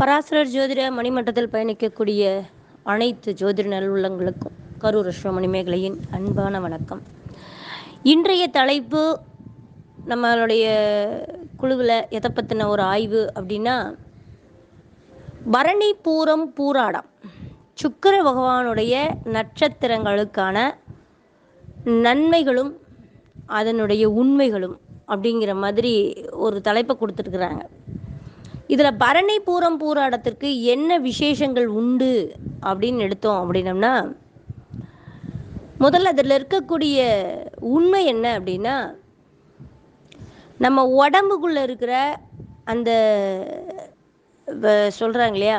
பராசரர் ஜோதிட மணிமண்டத்தில் பயணிக்கக்கூடிய அனைத்து ஜோதிட நல்லுள்ளங்களுக்கும் கரூர் அஸ்வ மேகலையின் அன்பான வணக்கம். இன்றைய தலைப்பு நம்மளுடைய குழுவில் எதை பற்றின ஒரு ஆய்வு அப்படின்னா பரணி பூரம் பூராடம். சுக்கிர பகவானுடைய நட்சத்திரங்களுக்கான நன்மைகளும் அதனுடைய உண்மைகளும் அப்படிங்கிற மாதிரி ஒரு தலைப்பை கொடுத்துருக்குறாங்க. இதில் பரணி பூரம் பூராடத்திற்கு என்ன விசேஷங்கள் உண்டு அப்படின்னு எடுத்தோம் அப்படின்னம்னா முதல்ல அதில் இருக்கக்கூடிய உண்மை என்ன அப்படின்னா நம்ம உடம்புக்குள்ளே இருக்கிற அந்த சொல்கிறாங்க இல்லையா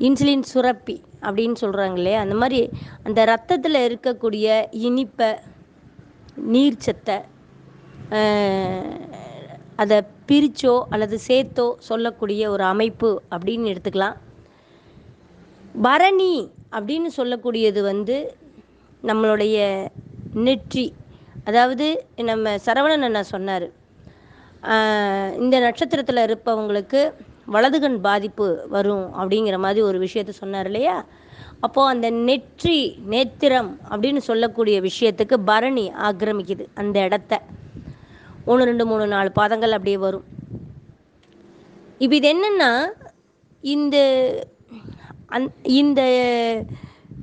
இன்சுலின் சுரப்பி அப்படின்னு சொல்கிறாங்க இல்லையா அந்த மாதிரி அந்த ரத்தத்தில் இருக்கக்கூடிய இனிப்பை நீர்ச்சத்தை அதை பிரித்தோ அல்லது சேர்த்தோ சொல்லக்கூடிய ஒரு அமைப்பு அப்படின்னு எடுத்துக்கலாம். பரணி அப்படின்னு சொல்லக்கூடியது வந்து நம்மளுடைய நெற்றி. அதாவது நம்ம சரவணன் அண்ணா சொன்னார். இந்த நட்சத்திரத்தில் இருப்பவங்களுக்கு வலதுகண் பாதிப்பு வரும் அப்படிங்கிற மாதிரி ஒரு விஷயத்த சொன்னார் இல்லையா? அப்போது அந்த நெற்றி நேத்திரம் அப்படின்னு சொல்லக்கூடிய விஷயத்துக்கு பரணி ஆக்கிரமிக்குது அந்த இடத்த. ஒன்று ரெண்டு மூணு நாலு பாதங்கள் அப்படியே வரும். இப்போ இது என்னென்னா இந்த அந் இந்த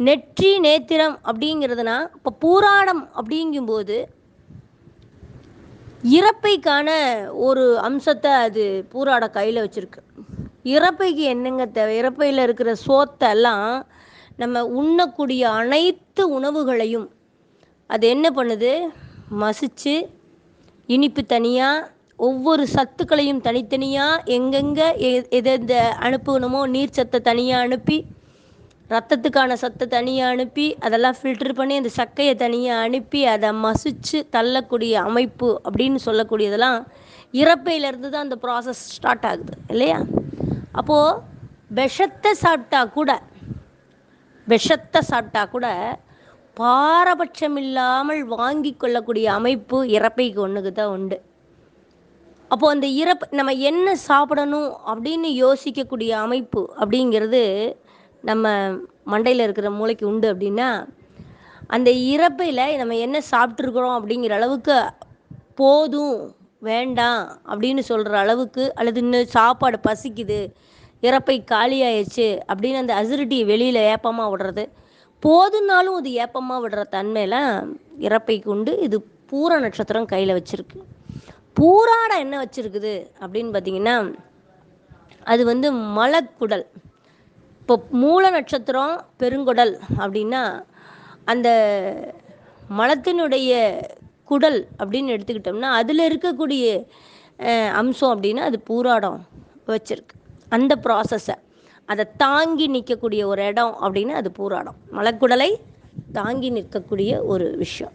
நெற்றி நேத்திரம் அப்படிங்கிறதுனா இப்போ பூராடம் அப்படிங்கும்போது இறப்பைக்கான ஒரு அம்சத்தை அது பூராட கையில் வச்சுருக்கு. இறப்பைக்கு என்னங்க தேவை? இறப்பையில் இருக்கிற சோத்தெல்லாம் நம்ம உண்ணக்கூடிய அனைத்து உணவுகளையும் அது என்ன பண்ணுது? மசிச்சு இனிப்பு தனியாக ஒவ்வொரு சத்துக்களையும் தனித்தனியாக எங்கெங்கே எ எதெந்த அனுப்பணுமோ நீர் சத்தை தனியாக அனுப்பி ரத்தத்துக்கான சத்தை தனியாக அனுப்பி அதெல்லாம் ஃபில்டர் பண்ணி அந்த சக்கையை தனியாக அனுப்பி அதை மசிச்சு தள்ளக்கூடிய அமைப்பு அப்படின்னு சொல்லக்கூடியதெல்லாம் இறப்பையிலேருந்து தான் அந்த ப்ராசஸ் ஸ்டார்ட் ஆகுது இல்லையா? அப்போது விஷத்தை சாப்பிட்டா கூட விஷத்தை சாப்பிட்டா கூட பாரபட்சம் இல்லாமல் வாங்கி கொள்ளக்கூடிய அமைப்பு இறப்பைக்கு ஒன்றுக்கு தான் உண்டு. அப்போது அந்த இறப்பு நம்ம என்ன சாப்பிடணும் அப்படின்னு யோசிக்கக்கூடிய அமைப்பு அப்படிங்கிறது நம்ம மண்டையில் இருக்கிற மூளைக்கு உண்டு அப்படின்னா அந்த இறப்பையில் நம்ம என்ன சாப்பிட்ருக்குறோம் அப்படிங்கிற அளவுக்கு போதும் வேண்டாம் அப்படின்னு சொல்கிற அளவுக்கு அல்லது இன்னும் சாப்பாடு பசிக்குது இறப்பை காலியாயிடுச்சு அப்படின்னு அந்த அசிரிட்டியை வெளியில் ஏப்பமாக விடுறது. போதுனாலும் அது ஏப்பமாக விடுற தன்மையில் இறப்பை கொண்டு இது பூர நட்சத்திரம் கையில் வச்சுருக்கு. பூராடம் என்ன வச்சுருக்குது அப்படின்னு பார்த்தீங்கன்னா அது வந்து மலக்குடல். இப்போ மூல நட்சத்திரம் பெருங்குடல் அப்படின்னா அந்த மலத்தினுடைய குடல் அப்படின்னு எடுத்துக்கிட்டோம்னா அதில் இருக்கக்கூடிய அம்சம் அப்படின்னா அது பூராடம் வச்சுருக்கு. அந்த ப்ராசஸை அதை தாங்கி நிற்கக்கூடிய ஒரு இடம் அப்படின்னு அது பூராடம். மலக்குடலை தாங்கி நிற்கக்கூடிய ஒரு விஷயம்.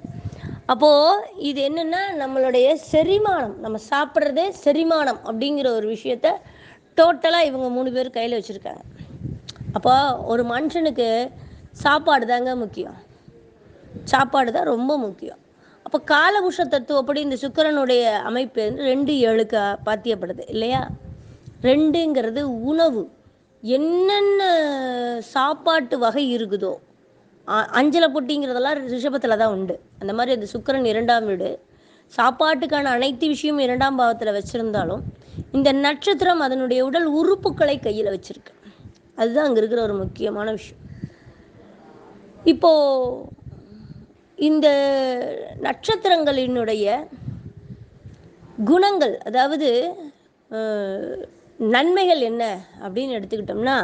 அப்போது இது என்னென்னா நம்மளுடைய செரிமானம் நம்ம சாப்பிட்றதே செரிமானம் அப்படிங்கிற ஒரு விஷயத்த டோட்டலாக இவங்க மூணு பேர் கையில் வச்சுருக்காங்க. அப்போ ஒரு மனுஷனுக்கு சாப்பாடு தாங்க முக்கியம். சாப்பாடு தான் ரொம்ப முக்கியம். அப்போ காலபுஷ தத்துவப்படி இந்த சுக்கரனுடைய அமைப்பு வந்து ரெண்டு ஏழுக்கு பாத்தியப்படுது இல்லையா? ரெண்டுங்கிறது உணவு. என்னென்ன சாப்பாட்டு வகை இருக்குதோ அஞ்சலை பொட்டிங்கிறதெல்லாம் ரிஷபத்தில் தான் உண்டு. அந்த மாதிரி அந்த சுக்கரன் இரண்டாம் வீடு. சாப்பாட்டுக்கான அனைத்து விஷயமும் இரண்டாம் பாவத்தில் வச்சுருந்தாலும் இந்த நட்சத்திரம் அதனுடைய உடல் உறுப்புகளை கையில் வச்சுருக்கு. அதுதான் அங்கே இருக்கிற ஒரு முக்கியமான விஷயம். இப்போது இந்த நட்சத்திரங்களினுடைய குணங்கள் அதாவது நன்மைகள் என்ன அப்படின்னு எடுத்துக்கிட்டோம்னா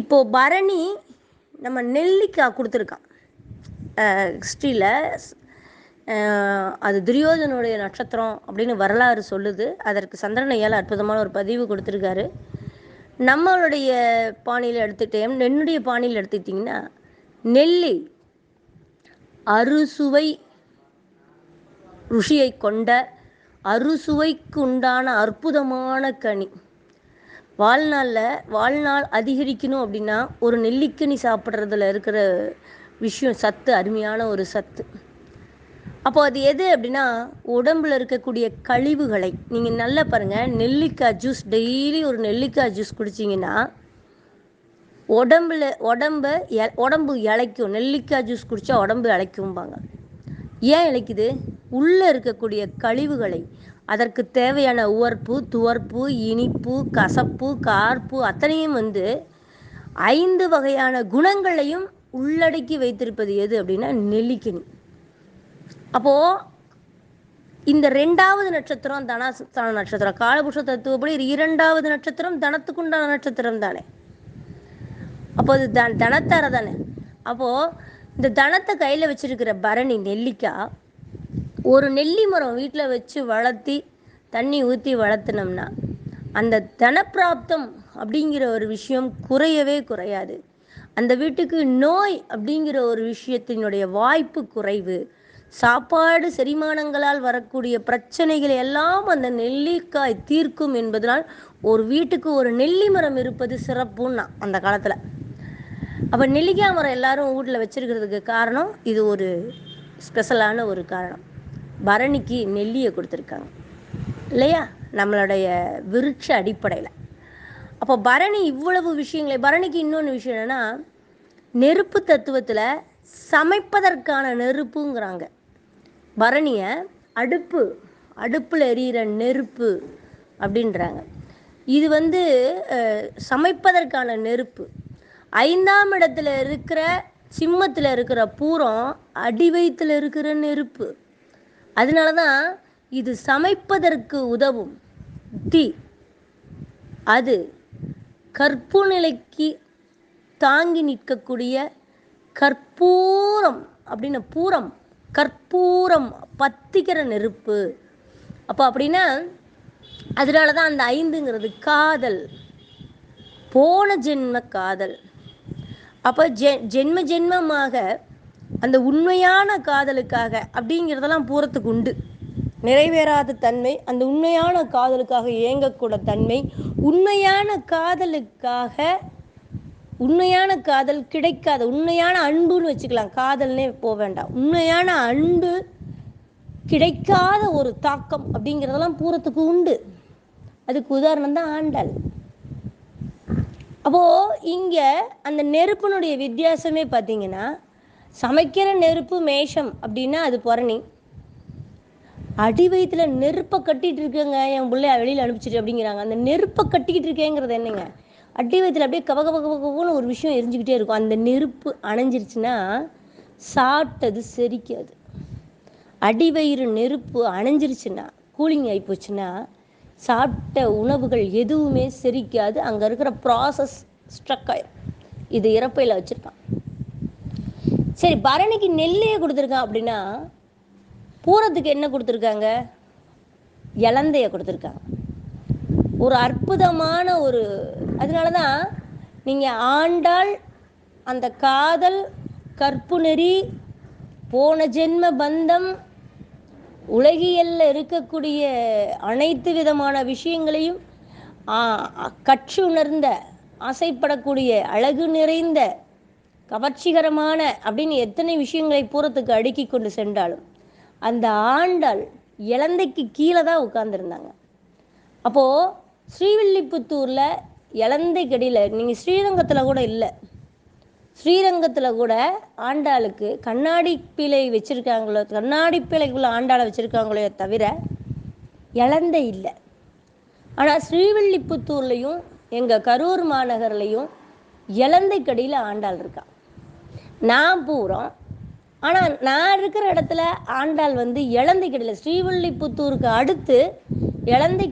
இப்போது பரணி நம்ம நெல்லிக்காய் கொடுத்துருக்கான். ஹிஸ்ட்ரியில் அது துரியோதனுடைய நட்சத்திரம் அப்படின்னு வரலாறு சொல்லுது. அதற்கு சந்திரனையால் அற்புதமான ஒரு பதிவு கொடுத்துருக்காரு. நம்மளுடைய பாணியில் எடுத்துக்கிட்டேன் என்னுடைய பாணியில் எடுத்துக்கிட்டிங்கன்னா நெல்லி அறுசுவை ருஷியை கொண்ட அறுசுவைக்கு உண்டான அற்புதமான கனி. வாழ்நாளில் வாழ்நாள் அதிகரிக்கணும் அப்படின்னா ஒரு நெல்லிக்கனி சாப்பிட்றதுல இருக்கிற விஷயம் சத்து அருமையான ஒரு சத்து. அப்போ அது எது அப்படின்னா உடம்புல இருக்கக்கூடிய கழிவுகளை நீங்கள் நல்லா பாருங்கள் நெல்லிக்காய் ஜூஸ் டெய்லி ஒரு நெல்லிக்காய் ஜூஸ் குடிச்சிங்கன்னா உடம்புல உடம்ப எ- உடம்பு இளைக்கும். நெல்லிக்காய் ஜூஸ் குடித்தா உடம்பு இழைக்கும்பாங்க ஏன் இழைக்குது உள்ளே இருக்கக்கூடிய கழிவுகளை அதற்கு தேவையான உவர்ப்பு துவர்ப்பு இனிப்பு கசப்பு கார்ப்பு அத்தனையும் வந்து ஐந்து வகையான குணங்களையும் உள்ளடக்கி வைத்திருப்பது எது அப்படின்னா நெல்லிக்கனி. அப்போது இந்த ரெண்டாவது நட்சத்திரம் தனஸ்தான நட்சத்திரம். காலபுஷ தத்துவப்படி இரண்டாவது நட்சத்திரம் தனத்துக்குண்டான நட்சத்திரம் தானே. அப்போ அது த தனத்தார தானே. அப்போது இந்த தனத்தை கையில் வச்சிருக்கிற பரணி நெல்லிக்காய் ஒரு நெல்லி மரம் வீட்டில் வச்சு வளர்த்தி தண்ணி ஊற்றி வளர்த்துனோம்னா அந்த தனப்பிராப்தம் அப்படிங்கிற ஒரு விஷயம் குறையவே குறையாது. அந்த வீட்டுக்கு நோய் அப்படிங்கிற ஒரு விஷயத்தினுடைய வாய்ப்பு குறைவு. சாப்பாடு செரிமானங்களால் வரக்கூடிய பிரச்சனைகளை எல்லாம் அந்த நெல்லிக்காய் தீர்க்கும் என்பதனால் ஒரு வீட்டுக்கு ஒரு நெல்லி மரம் இருப்பது சிறப்புன்னா அந்த காலத்தில். அப்போ நெல்லிக்காய் மரம் எல்லாரும் வீட்டில் வச்சிருக்கிறதுக்கு காரணம் இது ஒரு ஸ்பெஷலான ஒரு காரணம். பரணிக்கு நெல்லியை கொடுத்துருக்காங்க. இல்லையா? நம்மளுடைய விருட்ச அடிப்படையில். அப்போ பரணி இவ்வளவு விஷயங்களை பரணிக்கு இன்னொன்று விஷயம் என்னென்னா நெருப்பு தத்துவத்தில் சமைப்பதற்கான நெருப்புங்கிறாங்க. பரணியை அடுப்பு அடுப்பில் எரியிற நெருப்பு அப்படின்றாங்க. இது வந்து சமைப்பதற்கான நெருப்பு. ஐந்தாம் இடத்துல இருக்கிற சிம்மத்தில் இருக்கிற பூரம் அடி வயித்துல இருக்கிற நெருப்பு. அதனால தான் இது சமைப்பதற்கு உதவும். தீ. அது கற்பு நிலைக்கு தாங்கி நிற்கக்கூடிய கற்பூரம் அப்படின்னு பூரம் கற்பூரம் பத்திக்கிற நெருப்பு. அப்போ அப்படின்னா அதனால தான் அந்த ஐந்துங்கிறது காதல் போன ஜென்ம காதல். அப்போ ஜெ ஜென்ம ஜென்மமாக அந்த உண்மையான காதலுக்காக அப்படிங்கிறதெல்லாம் பூரத்துக்கு உண்டு. நிறைவேறாத தன்மை அந்த உண்மையான காதலுக்காக ஏங்கக்கூட தன்மை உண்மையான காதலுக்காக உண்மையான காதல் கிடைக்காத உண்மையான அன்புன்னு வச்சுக்கலாம். காதல்னே போக வேண்டாம். உண்மையான அன்பு கிடைக்காத ஒரு தாக்கம் அப்படிங்கிறதெல்லாம் பூரத்துக்கு உண்டு. அதுக்கு உதாரணம் தான் ஆண்டாள். அப்போது இங்கே அந்த நெருப்பினுடைய வித்தியாசமே பார்த்தீங்கன்னா சமைக்கிற நெருப்பு மேஷம் அப்படின்னா அது புரணி. அடி வயிற்றுல நெருப்பை கட்டிட்டு இருக்கேங்க என் பிள்ளைய வெளியில் அனுப்பிச்சிட்டு அப்படிங்கிறாங்க. அந்த நெருப்பை கட்டிக்கிட்டு இருக்கேங்கிறது என்னங்க? அடி வயிற்றுல அப்படியே கவ கவ கவன்னு ஒரு விஷயம் எரிஞ்சுக்கிட்டே இருக்கும். அந்த நெருப்பு அணைஞ்சிருச்சுன்னா சாப்பிட்டது செரிக்காது. அடி வயிறு நெருப்பு அணைஞ்சிருச்சுன்னா கூலிங் ஆகி போச்சுன்னா சாப்பிட்ட உணவுகள் எதுவுமே செரிக்காது. அங்கே இருக்கிற ப்ராசஸ் ஸ்ட்ரக் ஆயிடும் இது இறப்பையில் வச்சுருக்கான் சரி பரணிக்கு நெல்லையே கொடுத்துருக்கான் அப்படின்னா பூரத்துக்கு என்ன கொடுத்துருக்காங்க? இலந்தைய கொடுத்துருக்காங்க. ஒரு அற்புதமான ஒரு அதனால தான் நீங்கள் ஆண்டாள் அந்த காதல் கற்பு நெறி போன ஜென்ம பந்தம் உலகியல்ல இருக்கக்கூடிய அனைத்து விதமான விஷயங்களையும் கற்று கற்றுணர்ந்த ஆசைப்படக்கூடிய அழகு நிறைந்த கவர்ச்சிகரமான அப்படின்னு எத்தனை விஷயங்களை பூரத்துக்கு அடுக்கி கொண்டு சென்றாலும் அந்த ஆண்டாள் இலந்தைக்கு கீழே தான் உட்கார்ந்துருந்தாங்க. அப்போது ஸ்ரீவில்லிபுத்தூரில் இலந்தை கடியில் நீங்கள் ஸ்ரீரங்கத்தில் கூட இல்லை. ஸ்ரீரங்கத்தில் கூட ஆண்டாளுக்கு கண்ணாடி பிழை வச்சுருக்காங்களோ கண்ணாடி பிழைக்குள்ள ஆண்டாளை வச்சுருக்காங்களோ தவிர இலந்தை இல்லை. ஆனால் ஸ்ரீவில்லிபுத்தூர்லேயும் எங்கள் கரூர் மாநகர்லேயும் இலந்தை கடியில் ஆண்டாள் இருக்கான் நான் பூரம். ஆனால் நான் இருக்கிற இடத்துல ஆண்டாள் வந்து இலந்தை ஸ்ரீவில்லிபுத்தூருக்கு அடுத்து இலந்தை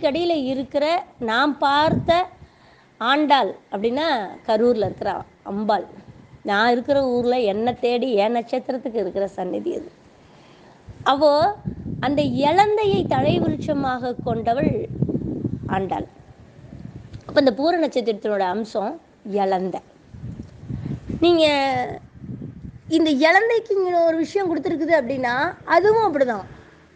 இருக்கிற நான் பார்த்த ஆண்டாள் அப்படின்னா கரூரில் இருக்கிற அம்பாள். நான் இருக்கிற ஊரில் என்னை தேடி என் நட்சத்திரத்துக்கு இருக்கிற சந்நிதி அது. அவோ அந்த இலந்தையை தலை விருட்சமாக கொண்டவள் ஆண்டாள். அப்போ இந்த பூர நட்சத்திரத்தினோட அம்சம் இலந்தை நீங்கள் இந்த இலந்தைக்குங்கிற ஒரு விஷயம் கொடுத்துருக்குது அப்படின்னா அதுவும் அப்படிதான்.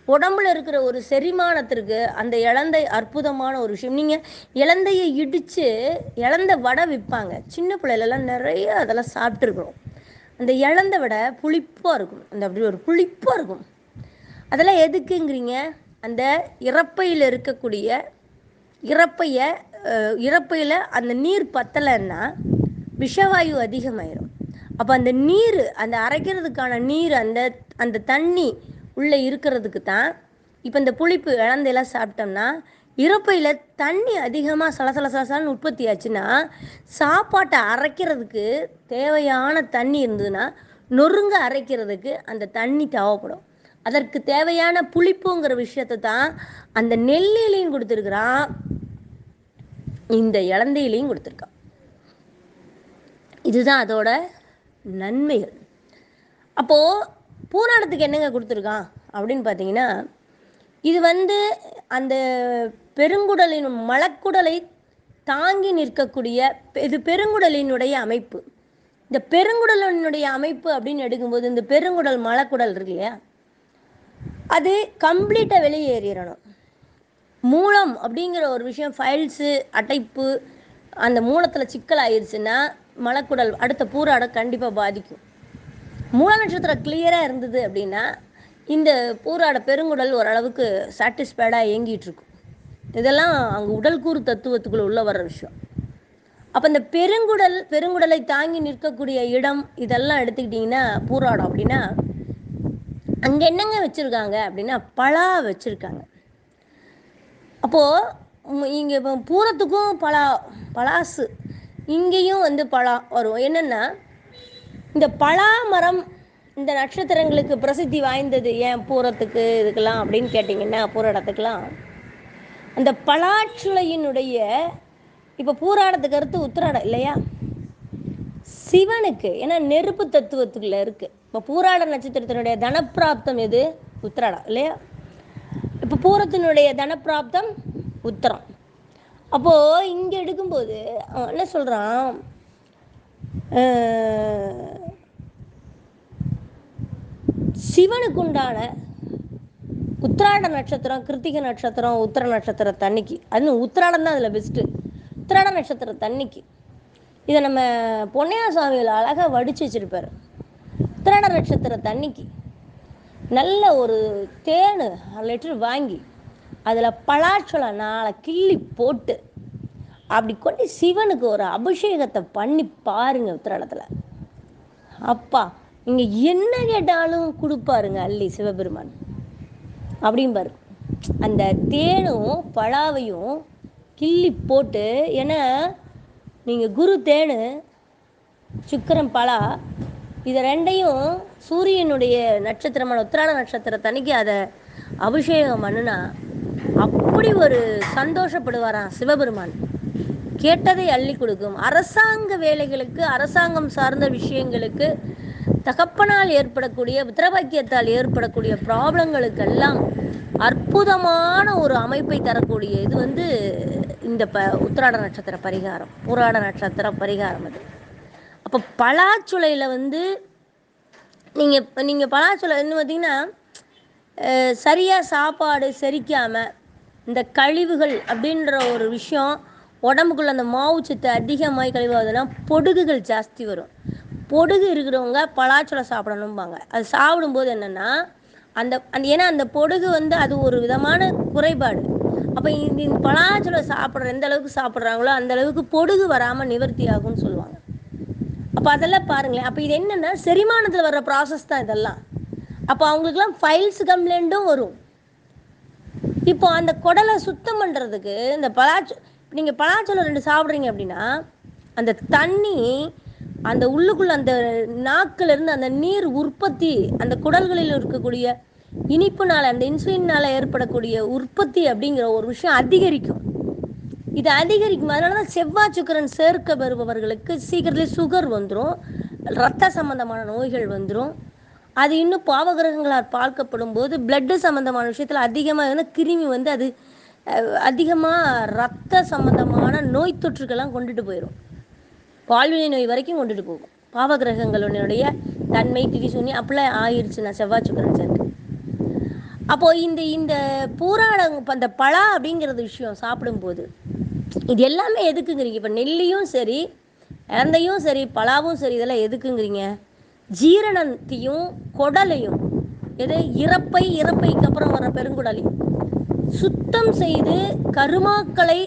உடம்புல இருக்கிற ஒரு செரிமானத்திற்கு அந்த இலந்தை அற்புதமான ஒரு விஷயம். நீங்கள் இலந்தையை இடித்து இலந்த வடை விற்பாங்க. சின்ன பிள்ளைலலாம் நிறைய அதெல்லாம் சாப்பிட்ருக்குறோம் அந்த இலந்த வடை புளிப்பாக இருக்கும். அந்த அப்படி ஒரு புளிப்பாக இருக்கும். அதெல்லாம் எதுக்குங்கிறீங்க? அந்த இறப்பையில் இருக்கக்கூடிய இறப்பைய இறப்பையில் அந்த நீர் பத்தலைன்னா விஷவாயு அதிகமாயிரும். அப்போ அந்த நீர் அந்த அரைக்கிறதுக்கான நீர் அந்த அந்த தண்ணி உள்ளே இருக்கிறதுக்கு தான் இப்போ இந்த புளிப்பு இழந்தையெல்லாம் சாப்பிட்டோம்னா இறப்பையில் தண்ணி அதிகமாக சலசல சலசலன்னு உற்பத்தி ஆச்சுன்னா சாப்பாட்டை அரைக்கிறதுக்கு தேவையான தண்ணி இருந்ததுன்னா நொறுங்க அரைக்கிறதுக்கு அந்த தண்ணி தேவைப்படும். அதற்கு தேவையான புளிப்புங்கிற விஷயத்தை தான் அந்த நெல்லிலையும் கொடுத்துருக்குறான். இந்த இழந்தையிலையும் கொடுத்துருக்கான். இதுதான் அதோட நன்மைகள். அப்போது பூராடத்துக்கு என்னங்க கொடுத்துருக்கான்? அப்படின்னு பார்த்தீங்கன்னா இது வந்து அந்த பெருங்குடலின் மலக்குடலை தாங்கி நிற்கக்கூடிய இது பெருங்குடலினுடைய அமைப்பு. இந்த பெருங்குடலினுடைய அமைப்பு அப்படின்னு எடுக்கும்போது இந்த பெருங்குடல் மலக்குடல் இருக்கு இல்லையா? அது கம்ப்ளீட்டாக வெளியேறிடணும் மூலம் அப்படிங்கிற ஒரு விஷயம் ஃபைல்ஸு அடைப்பு அந்த மூலத்தில் சிக்கல் ஆயிடுச்சுன்னா மலக்குடல் அடுத்த பூராட கண்டிப்பாக பாதிக்கும். மூல நட்சத்திரம் கிளியராக இருந்தது அப்படின்னா இந்த பூராட பெருங்குடல் ஓரளவுக்கு சாட்டிஸ்ஃபைடாக இயங்கிட்டு இருக்கும் இதெல்லாம் அங்கே உடல் கூறு தத்துவத்துக்குள்ள உள்ள வர்ற விஷயம். அப்போ இந்த பெருங்குடல் பெருங்குடலை தாங்கி நிற்கக்கூடிய இடம் இதெல்லாம் எடுத்துக்கிட்டிங்கன்னா பூராடம் அப்படின்னா அங்கே என்னங்க வச்சுருக்காங்க அப்படின்னா பலா வச்சுருக்காங்க. அப்போது இங்கே இப்போ பூரத்துக்கும் பலா பலாசு இங்கேயும் வந்து பலா வரும். என்னென்னா இந்த பலா மரம் இந்த நட்சத்திரங்களுக்கு பிரசித்தி வாய்ந்தது ஏன் பூரத்துக்கு இதுக்கெல்லாம் அப்படின்னு கேட்டிங்கன்னா பூரடத்துக்கெலாம் அந்த பலாச்சுளையினுடைய இப்போ பூராடத்துக்கு அடுத்து உத்திராடம் இல்லையா? சிவனுக்கு ஏன்னா நெருப்பு தத்துவத்துக்குள்ள இருக்கு. இப்போ பூராட நட்சத்திரத்தினுடைய தனப்பிராப்தம் எது? உத்திராடம் இல்லையா? இப்போ பூரத்தினுடைய தனப்பிராப்தம் உத்தரம். அப்போது இங்கே எடுக்கும்போது அவன் என்ன சொல்கிறான் சிவனுக்கு உண்டான உத்திராட நட்சத்திரம் கிருத்திகை நட்சத்திரம் உத்திர நட்சத்திர தண்ணிக்கு. அது உத்திராடம் தான் அதில் பெஸ்ட்டு உத்திராட நட்சத்திர தண்ணிக்கு. இதை நம்ம பொன்னையா சுவாமிகள் அழகாக வடித்து வச்சிருப்பார். உத்திராட நட்சத்திர தண்ணிக்கு. நல்ல ஒரு தேன் அரை லிட்டர் வாங்கி அதில் பலாச்சொலை நாளை கிள்ளி போட்டு அப்படி கொண்டு சிவனுக்கு ஒரு அபிஷேகத்தை பண்ணி பாருங்க உத்திராடத்தில். அப்பா இங்கே என்ன கேட்டாலும் கொடுப்பாருங்க அள்ளி சிவபெருமான். அப்படிம்பாரு அந்த தேனும் பலாவையும் கிள்ளி போட்டு ஏன்னா நீங்கள் குரு தேனு சுக்கரம் பலா இதை ரெண்டையும் சூரியனுடைய நட்சத்திரமான உத்திராட நட்சத்திரத்தன்னைக்கு அதை அபிஷேகம் பண்ணுனா எப்படி ஒரு சந்தோஷப்படுவாராம் சிவபெருமான். கேட்டதை அள்ளி கொடுக்கும். அரசாங்க வேலைகளுக்கு அரசாங்கம் சார்ந்த விஷயங்களுக்கு தகப்பனால் ஏற்படக்கூடிய புத்திரபாக்கியத்தால் ஏற்படக்கூடிய ப்ராப்ளங்களுக்கெல்லாம் அற்புதமான ஒரு அமைப்பை தரக்கூடிய இது வந்து இந்த ப உத்திராட நட்சத்திர பரிகாரம். புராட நட்சத்திர பரிகாரம் அது. அப்போ பலாச்சுளையில் வந்து நீங்கள் நீங்கள் பலாச்சுளை என்ன பார்த்தீங்கன்னா சரியாக சாப்பாடு செரிக்காமல் இந்த கழிவுகள் அப்படின்ற ஒரு விஷயம் உடம்புக்குள்ள அந்த மாவு சத்து அதிகமாகி கழிவாகுதுன்னா பொடுகுகள் ஜாஸ்தி வரும். பொடுகு இருக்கிறவங்க பலாச்சுளை சாப்பிடணும்பாங்க. அது சாப்பிடும்போது என்னென்னா அந்த அந்த ஏன்னா அந்த பொடுகு வந்து அது ஒரு விதமான குறைபாடு. அப்போ இந்த பலாச்சுளை சாப்பிட்ற எந்த அளவுக்கு சாப்பிட்றாங்களோ அந்த அளவுக்கு பொடுகு வராமல் நிவர்த்தி ஆகும்னு சொல்லுவாங்க. அப்போ அதெல்லாம் பாருங்களேன். அப்போ இது என்னென்னா செரிமானத்தில் வர்ற ப்ராசஸ் தான் இதெல்லாம். அப்போ அவங்களுக்குலாம் ஃபைல்ஸ் கம்ப்ளைண்ட்டும் வரும். இப்போ அந்த குடலை சுத்தம் பண்ணுறதுக்கு இந்த பலாச்சு நீங்கள் பலாச்சோளம் ரெண்டு சாப்பிட்றீங்க அப்படின்னா அந்த தண்ணி அந்த உள்ளுக்குள்ள அந்த நாக்கிலிருந்து அந்த நீர் உற்பத்தி அந்த குடல்களில் இருக்கக்கூடிய இனிப்புனால அந்த இன்சுலினால் ஏற்படக்கூடிய உற்பத்தி அப்படிங்கிற ஒரு விஷயம் அதிகரிக்கும். இது அதிகரிக்கும். அதனால தான் செவ்வாய் சுக்கரன் சேர்க்க பெறுபவர்களுக்கு சீக்கிரத்துலேயே சுகர் வந்துடும் ரத்த சம்பந்தமான நோய்கள் வந்துடும் அது இன்னும் பாவகிரகங்களால் பார்க்கப்படும் போது பிளட்டு சம்மந்தமான விஷயத்தில் அதிகமாக வந்து கிருமி வந்து அது அதிகமாக ரத்த சம்பந்தமான நோய் தொற்றுக்கெல்லாம் கொண்டுட்டு போயிடும் பால்வினை நோய் வரைக்கும் கொண்டுட்டு போகும். பாவகிரகங்களுடைய தன்மை திரிசூனி அப்படிலாம் நான் செவ்வாய் சுக்கரன் சேர்த்து அப்போது இந்த இந்த பூராடம் இப்போ அந்த பலா அப்படிங்கிறது விஷயம் சாப்பிடும்போது இது எல்லாமே எதுக்குங்கிறீங்க? இப்போ நெல்லியும் சரி இறந்தையும் சரி பலாவும் சரி இதெல்லாம் எதுக்குங்கிறீங்க? ஜீரணத்தையும் குடலையும் எது இறப்பை இறப்பைக்கு அப்புறம் வர பெருங்குடலையும் சுத்தம் செய்து கருமாக்களை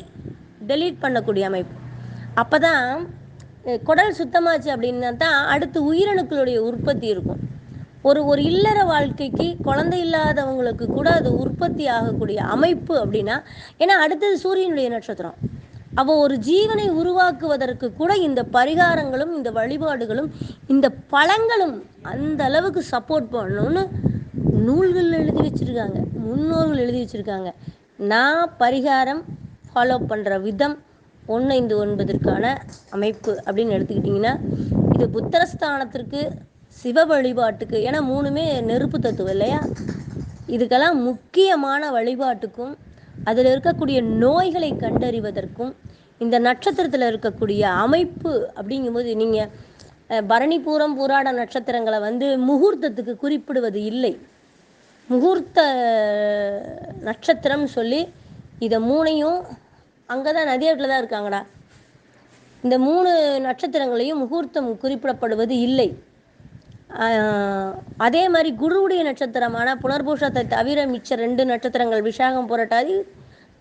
டெலீட் பண்ணக்கூடிய அமைப்பு. அப்போ தான் குடல் சுத்தமாச்சு அப்படின்னா தான் அடுத்து உயிரணுக்களுடைய உற்பத்தி இருக்கும். ஒரு ஒரு இல்லற வாழ்க்கைக்கு குழந்தை இல்லாதவங்களுக்கு கூட அது உற்பத்தி ஆகக்கூடிய அமைப்பு அப்படின்னா ஏன்னா அடுத்தது சூரியனுடைய நட்சத்திரம். அப்போ ஒரு ஜீவனை உருவாக்குவதற்கு கூட இந்த பரிகாரங்களும் இந்த வழிபாடுகளும் இந்த பழங்களும் அந்த அளவுக்கு சப்போர்ட் பண்ணணும்னு நூல்கள் எழுதி வச்சிருக்காங்க. முன்னோர்கள் எழுதி வச்சிருக்காங்க. நான் பரிகாரம் ஃபாலோ பண்ணுற விதம் ஒன்று ஐந்து ஒன்பதற்கான அமைப்பு அப்படின்னு எடுத்துக்கிட்டிங்கன்னா இது புத்திரஸ்தானத்திற்கு சிவ வழிபாட்டுக்கு ஏன்னா மூணுமே நெருப்பு தத்துவம் இல்லையா? இதுக்கெல்லாம் முக்கியமான வழிபாட்டுக்கும் அதில் இருக்கக்கூடிய நோய்களை கண்டறிவதற்கும் இந்த நட்சத்திரத்தில் இருக்கக்கூடிய அமைப்பு அப்படிங்கும்போது நீங்கள் பரணி பூரம் பூராட நட்சத்திரங்களை வந்து முகூர்த்தத்துக்கு குறிப்பிடுவது இல்லை. முகூர்த்த நட்சத்திரம் சொல்லி இதை மூணையும் அங்கே தான் நதியாட்டில் தான் இருக்காங்கடா. இந்த மூணு நட்சத்திரங்களையும் முகூர்த்தம் குறிப்பிடப்படுவது இல்லை. அதே மாதிரி குருவுடைய நட்சத்திரமான புனர்பூஷத்தை தவிர மிச்ச ரெண்டு நட்சத்திரங்கள் விஷாகம் புரட்டாதி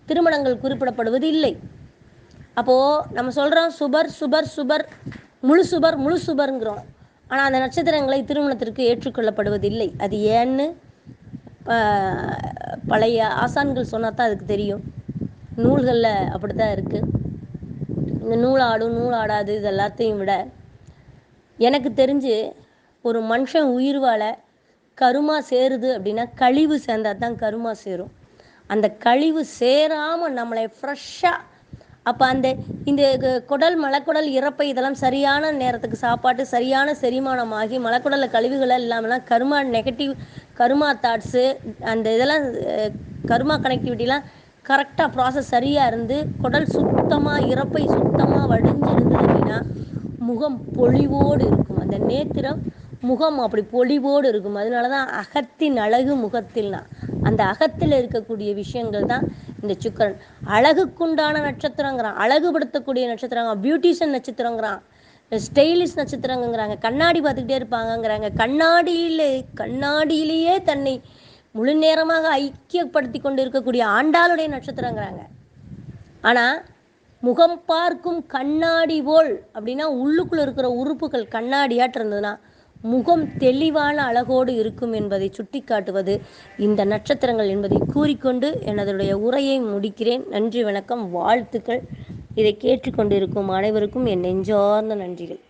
திருமணங்கள் குறிப்பிடப்படுவது இல்லை அப்போது நம்ம சொல்கிறோம் சுபர் சுபர் சுபர் முழு சுபர் முழு சுபர்ங்கிறோம். ஆனால் அந்த நட்சத்திரங்களை திருமணத்திற்கு ஏற்றுக்கொள்ளப்படுவதில்லை. அது ஏன்னு பழைய ஆசான்கள் சொன்னால் தான் அதுக்கு தெரியும். நூல்களில் அப்படி தான் இருக்குது இந்த நூலாடும் நூலாடாது இது எல்லாத்தையும் விட எனக்கு தெரிஞ்சு ஒரு மனுஷன் உயிர் வாழ கருமா சேருது அப்படின்னா கழிவு சேர்ந்தால் தான் கருமா சேரும். அந்த கழிவு சேராமல் நம்மளை ஃப்ரெஷ்ஷாக அப்போ அந்த இந்த குடல் மலக்குடல் இறப்பை இதெல்லாம் சரியான நேரத்துக்கு சாப்பாட்டு சரியான செரிமானம் ஆகி மலக்குடலில் கழிவுகளை இல்லாமலாம் கருமா நெகட்டிவ் கருமா தாட்ஸு அந்த இதெல்லாம் கருமா கனெக்டிவிட்டிலாம் கரெக்டாக ப்ராசஸ் சரியாக இருந்து குடல் சுத்தமாக இறப்பை சுத்தமாக வடிஞ்சிருந்தது அப்படின்னா முகம் பொழிவோடு இருக்கும். அந்த நேத்திரம் முகம் அப்படி பொலிவோடு இருக்கும். அதனால தான் அகத்தின் அழகு முகத்தில்னா. அந்த அகத்தில் இருக்கக்கூடிய விஷயங்கள் தான் இந்த சுக்கரன். அழகுக்குண்டான நட்சத்திரங்கிறான். அழகுபடுத்தக்கூடிய நட்சத்திரம் பியூட்டிஷியன் நட்சத்திரங்கிறான். ஸ்டைலிஷ் நட்சத்திரங்கிறாங்க கண்ணாடி பார்த்துக்கிட்டே இருப்பாங்கங்கிறாங்க. கண்ணாடியில் கண்ணாடியிலேயே தன்னை முழு நேரமாக ஐக்கியப்படுத்தி கொண்டு இருக்கக்கூடிய ஆண்டாளுடைய நட்சத்திரங்கிறாங்க. ஆனால் முகம் பார்க்கும் கண்ணாடி போல் அப்படின்னா உள்ளுக்குள்ளே இருக்கிற உறுப்புகள் கண்ணாடியாட்டு இருந்ததுன்னா முகம் தெளிவான அழகோடு இருக்கும் என்பதை சுட்டிக்காட்டுவது இந்த நட்சத்திரங்கள் என்பதை கூறிக்கொண்டு எனதுடைய உரையை முடிக்கிறேன். நன்றி வணக்கம் வாழ்த்துக்கள். இதை கேட்டுக்கொண்டிருக்கும் அனைவருக்கும் என் நெஞ்சார்ந்த நன்றிகள்.